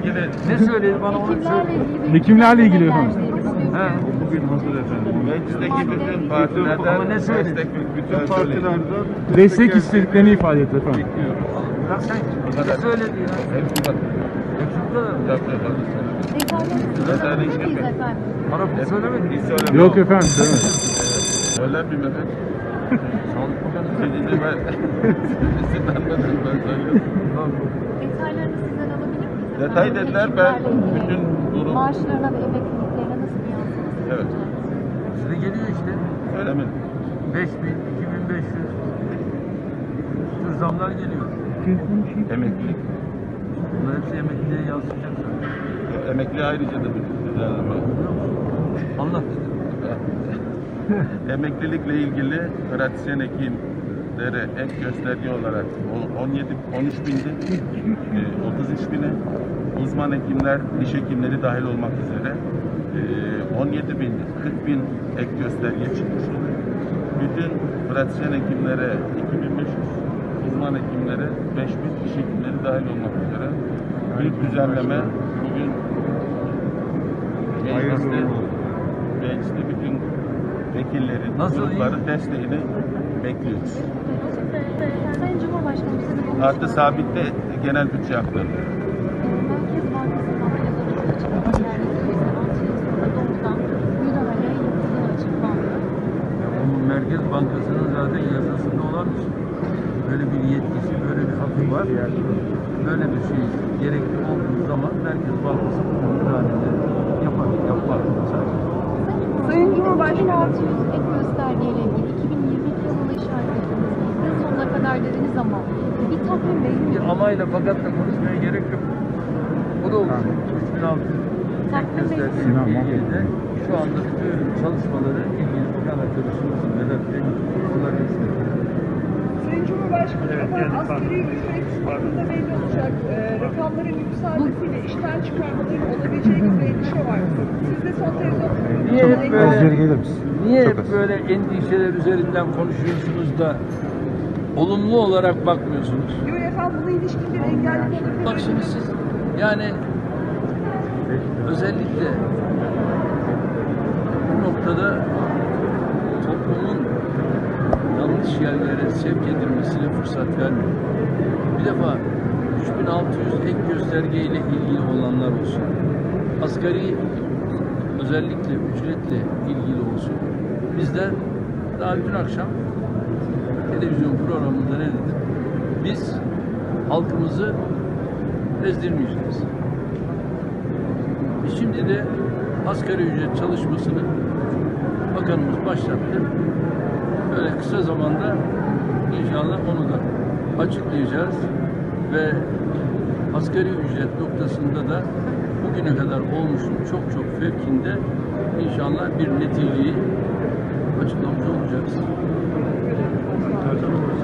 ilgili Ne söyledi bana onu söyle. ilgili bir Hekimlerle ilgili efendim. geldi. Bugün He. bugün hazır efendim. Meclisteki bütün Ama partilerden ne söyledi? destek bütün partilerden Destek istediklerini ifade etti efendim. Bak sen ne söyledi ya? hepsi bak. Hepsi mı? Tabii tabii. Bir söylemedi. Yok efendim. söylemedi. Söyler miyim efendim? Sağlık Bakanı Şimdi ben sizin anladınız ben söylüyorum. Detaylarını sizden alabilir efendim? Detay dediler, ilgili bütün durum- Maaşlarına ve emekliliklerine nasıl bir yansıması Evet. Size geliyor işte. Söylemedim. 5000, 2500 bu tür zamlar geliyor. Emeklilik. Bunlar hepsi emekliye yansıyacak zaten. Emekli ayrıca da bir düzenleme. Anlat. Emeklilikle ilgili pratisyen hekimlere ek gösterge olarak o 17 13 bindi, e, 33 bine. Uzman hekimler, diş hekimleri dahil olmak üzere e, 17 bin, 40 bin ek gösterge çıkmış oluyor. Bütün pratisyen hekimlere 2500, uzman hekimlere 5000, diş hekimleri dahil olmak üzere. Büyük düzenleme bugün mecliste, mecliste bütün vekillerin, Nasıl grupların desteğini bekliyoruz. Sayın Cumhurbaşkanım sizi bu Artı sabitte genel bütçe aktarılıyor. Merkez Bankası'ndan yazılı açıklama geldi. Döviz altı yılında doğrudan müdahale yapıldığı açıklandı. Bu Merkez Bankası'nın zaten yasasında olan bir şey. Böyle bir yetkisi, böyle bir hakkı var. Böyle bir şey gerekli olduğu zaman Merkez Bankası bu müdahaleleri yapar, yapar. Sayın Cumhurbaşkanı 2600 ek göstergeyle ilgili 2022 yılına işaret. Kadar dediniz ama bir takvim Bir belirli. amayla fakatla konuşmaya gerek yok. Bu da olsun. 3600 ek göstergeyle ilgili de şu anda bütün çalışmaları ilgili bakan arkadaşımızın Vedat Bey istiyor. Sayın Cumhurbaşkanı, efendim asgari ücret hakkında belli olacak e, rakamların yükselmesiyle işten çıkarmaların olabileceği bir endişe var. Siz de son televizyon Niye hep böyle, niye hep böyle endişeler üzerinden konuşuyorsunuz da olumlu olarak bakmıyorsunuz? Yok efendim buna ilişkin bir engellik olabilir. Bak şimdi siz yani özellikle bu noktada toplumun yanlış yerlere sevk edilmesine fırsat vermiyor. Bir defa 3600 ek göstergeyle ilgili olanlar olsun. Asgari özellikle ücretle ilgili olsun. Bizler daha dün akşam televizyon programında ne dedim? Biz halkımızı ezdirmeyeceğiz. E Şimdi de asgari ücret çalışmasını bakanımız başlattı. Böyle kısa zamanda inşallah onu da açıklayacağız ve asgari ücret noktasında da bugüne kadar olmuşun çok çok fevkinde inşallah bir netiliği açıklamış olacağız. country.